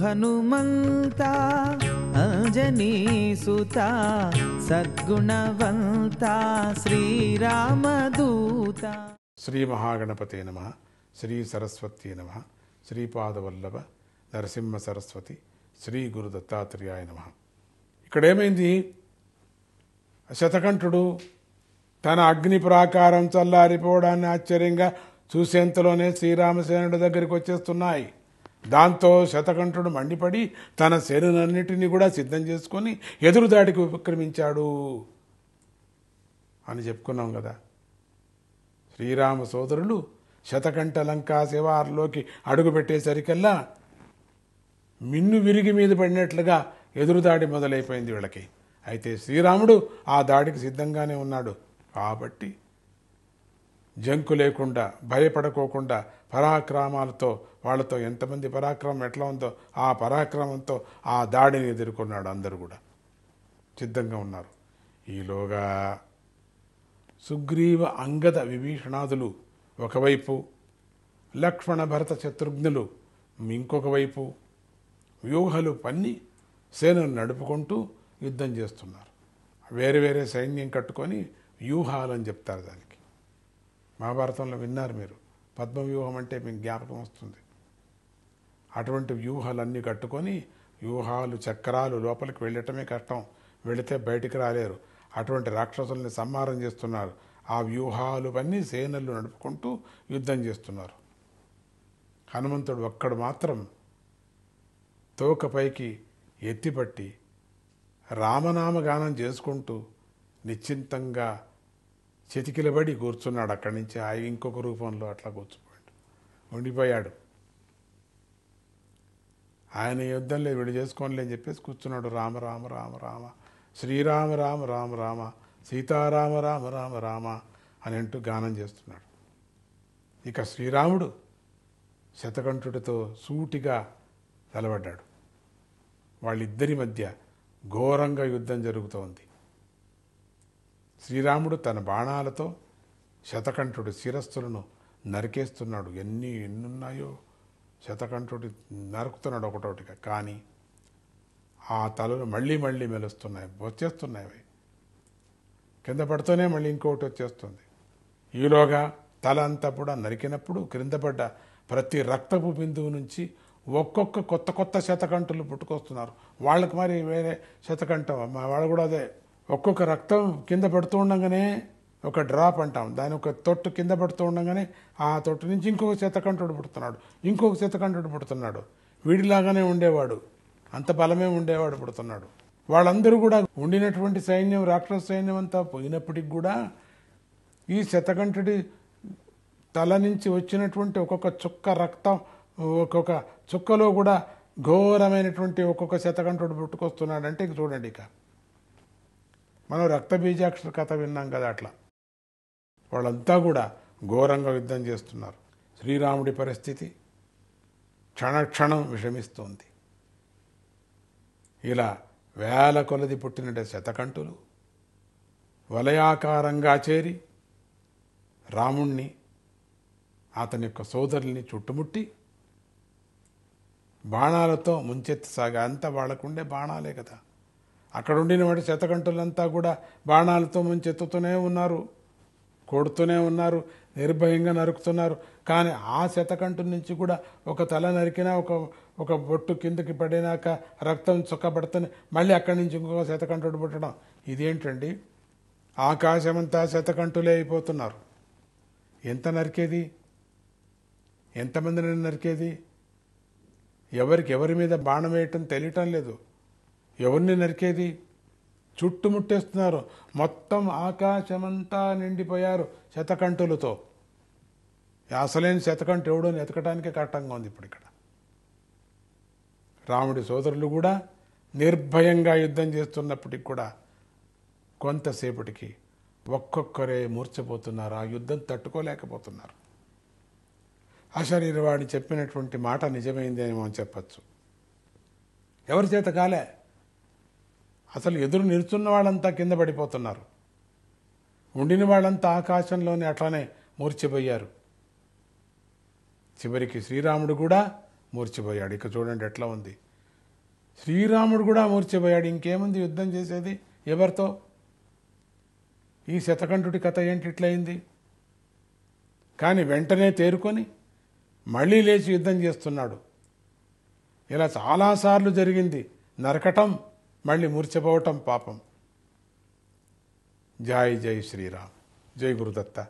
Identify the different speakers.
Speaker 1: హనుమంత అంజనీసుత సద్గుణవంత శ్రీరామదూత.
Speaker 2: శ్రీ మహాగణపతే నమ శ్రీ సరస్వతి నమ శ్రీపాదవల్లభ నరసింహ సరస్వతి శ్రీ గురు దత్తాత్రేయాయ నమ. ఇక్కడేమైంది? శతకంఠుడు తన అగ్ని ప్రాకారం చల్లారిపోవడాన్ని ఆశ్చర్యంగా చూసేంతలోనే శ్రీరామసేనుడి దగ్గరికి వచ్చేస్తున్నాయి. దాంతో శతకంఠుడు మండిపడి తన సేనలన్నిటినీ కూడా సిద్ధం చేసుకొని ఎదురుదాడికి ఉపక్రమించాడు అని చెప్పుకున్నాం కదా. శ్రీరామ సోదరులు శతకంఠ లంకా శివార్లోకి అడుగుపెట్టేసరికల్లా మిన్ను విరిగి మీద పడినట్లుగా ఎదురుదాడి మొదలైపోయింది వీళ్ళకి. అయితే శ్రీరాముడు ఆ దాడికి సిద్ధంగానే ఉన్నాడు. కాబట్టి జంకు లేకుండా భయపడకోకుండా పరాక్రమాలతో వాళ్ళతో ఎంతమంది పరాక్రమం ఎట్లా ఉందో ఆ పరాక్రమంతో ఆ దాడిని ఎదుర్కొన్నాడు అందరూ కూడా. సిద్ధంగా ఉన్నారు. ఈలోగా సుగ్రీవ అంగద విభీషణాదులు ఒకవైపు లక్ష్మణ భరత శత్రుఘ్నులు ఇంకొక వైపు వ్యూహాలు పన్ని సేనను నడుపుకుంటూ యుద్ధం చేస్తున్నారు. వేరే వేరే సైన్యం కట్టుకొని వ్యూహాలని చెప్తారు దానికి. మహాభారతంలో విన్నారు మీరు. పద్మవ్యూహం అంటే మీకు జ్ఞాపకం వస్తుంది. అటువంటి వ్యూహాలన్నీ కట్టుకొని వ్యూహాలు చక్రాలు లోపలికి వెళ్ళటమే కష్టం. వెళితే బయటికి రాలేరు. అటువంటి రాక్షసుల్ని సంహారం చేస్తున్నారు. ఆ వ్యూహాలు అన్నీ సేనలు నడుపుకుంటూ యుద్ధం చేస్తున్నారు. హనుమంతుడు ఒక్కడు మాత్రం తోకపైకి ఎత్తిపట్టి రామనామగానం చేసుకుంటూ నిశ్చింతంగా చితికిలబడి కూర్చున్నాడు అక్కడి నుంచి. ఆ ఇంకొక రూపంలో అట్లా కూర్చుపోయాడు ఉండిపోయాడు. ఆయన యుద్ధంలో వీడు చేసుకోనిలే అని చెప్పేసి కూర్చున్నాడు. రామ రామ రామ రామ. శ్రీరామ రామ రామ రామ. సీతారామ రామ రామ రామ అని అంటూ గానం చేస్తున్నాడు. ఇక శ్రీరాముడు శతకంఠుడితో సూటిగా తలబడ్డాడు. వాళ్ళిద్దరి మధ్య ఘోరంగా యుద్ధం జరుగుతోంది. శ్రీరాముడు తన బాణాలతో శతకంఠుడి శిరస్సులను నరికేస్తున్నాడు. ఎన్ని ఎన్నున్నాయో శతకంఠుడి నరుకుతున్నాడు ఒకటోటిగా. కానీ ఆ తలలు మళ్ళీ మళ్ళీ మెలుస్తున్నాయి వచ్చేస్తున్నాయి అవి. కింద పడుతూనే మళ్ళీ ఇంకొకటి వచ్చేస్తుంది. ఈలోగా తల అంతా కూడా నరికినప్పుడు క్రింద పడ్డ ప్రతి రక్తపు బిందువు నుంచి ఒక్కొక్క కొత్త కొత్త శతకంఠులు పుట్టుకొస్తున్నారు. వాళ్ళకి మరి వేరే శతకంఠం మా వాళ్ళు కూడా అదే ఒక్కొక్క రక్తం కింద పడుతూ ఉండగానే ఒక డ్రాప్ అంటాం. దాని ఒక తొట్టు కింద పడుతూ ఉండగానే ఆ తొట్టు నుంచి ఇంకొక శతకంఠుడు పుడుతున్నాడు. ఇంకొక శతకంఠుడు పుడుతున్నాడు. వీడిలాగానే ఉండేవాడు. అంత బలమే ఉండేవాడు పుడుతున్నాడు. వాళ్ళందరూ కూడా ఉండినటువంటి సైన్యం రాక్షస సైన్యం అంతా పోయినప్పటికి కూడా ఈ శతకంఠుడి తల నుంచి వచ్చినటువంటి ఒక్కొక్క చుక్క రక్తం ఒక్కొక్క చుక్కలో కూడా ఘోరమైనటువంటి ఒక్కొక్క శతకంఠుడు పుట్టుకొస్తున్నాడంటే ఇక చూడండి ఇక. మనం రక్తబీజాక్షర కథ విన్నాం కదా అట్లా. వాళ్ళంతా కూడా ఘోరంగా యుద్ధం చేస్తున్నారు. శ్రీరాముడి పరిస్థితి క్షణక్షణం విషమిస్తోంది. ఇలా వేల కొలది పుట్టిన శతకంటులు వలయాకారంగా చేరి రాముణ్ణి అతని యొక్క సోదరుల్ని చుట్టుముట్టి బాణాలతో ముంచెత్తసాగా అంతా వాళ్ళకుండే బాణాలే కదా. అక్కడ ఉండిన వాడి శతకంటులంతా కూడా బాణాలతో ముంచెత్తుతూనే ఉన్నారు కొడుతూనే ఉన్నారు నిర్భయంగా నరుకుతున్నారు. కానీ ఆ శతకంటు నుంచి కూడా ఒక తల నరికినా ఒక ఒక బొట్టు కిందకి పడినాక రక్తం చుక్కబడుతుంది మళ్ళీ అక్కడి నుంచి ఇంకొక శతకంటుడు పుట్టడం. ఇదేంటండి? ఆకాశమంతా శతకంటులే అయిపోతున్నారు. ఎంత నరికేది? ఎంతమందిని నరికేది? ఎవరికి ఎవరి మీద బాణం వేయటం తెలియటం లేదు. ఎవరిని నరికేది? చుట్టుముట్టేస్తున్నారు మొత్తం ఆకాశమంతా నిండిపోయారు శతకంటులతో. అసలేని శతకంటు ఎవడో ఎతకటానికే కట్టంగా ఉంది ఇప్పుడు ఇక్కడ. రాముడి సోదరులు కూడా నిర్భయంగా యుద్ధం చేస్తున్నప్పటికి కూడా కొంతసేపటికి ఒక్కొక్కరే మూర్చపోతున్నారు. ఆ యుద్ధం తట్టుకోలేకపోతున్నారు. అశరీరవాణి చెప్పినటువంటి మాట నిజమైంది అని మనం చెప్పచ్చు. ఎవరి చేత కాలే? అసలు ఎదురు నిలుచున్న వాళ్ళంతా కింద పడిపోతున్నారు. ఉండిన వాళ్ళంతా ఆకాశంలోనే అట్లానే మూర్చిపోయారు చివరికి శ్రీరాముడు కూడా మూర్చిపోయాడు ఇక చూడండి ఎట్లా ఉంది. శ్రీరాముడు కూడా మూర్చిపోయాడు ఇంకేముంది యుద్ధం చేసేది? ఎవరితో? ఈ శతకంఠుడి కథ ఏంటి? ఇట్లయింది. కానీ వెంటనే తేరుకొని మళ్ళీ లేచి యుద్ధం చేస్తున్నాడు. ఇలా చాలాసార్లు జరిగింది. నరకటం మళ్ళీ మూర్ఛపోవటం పాపం. జై జై శ్రీరామ్. జై గురుదత్త.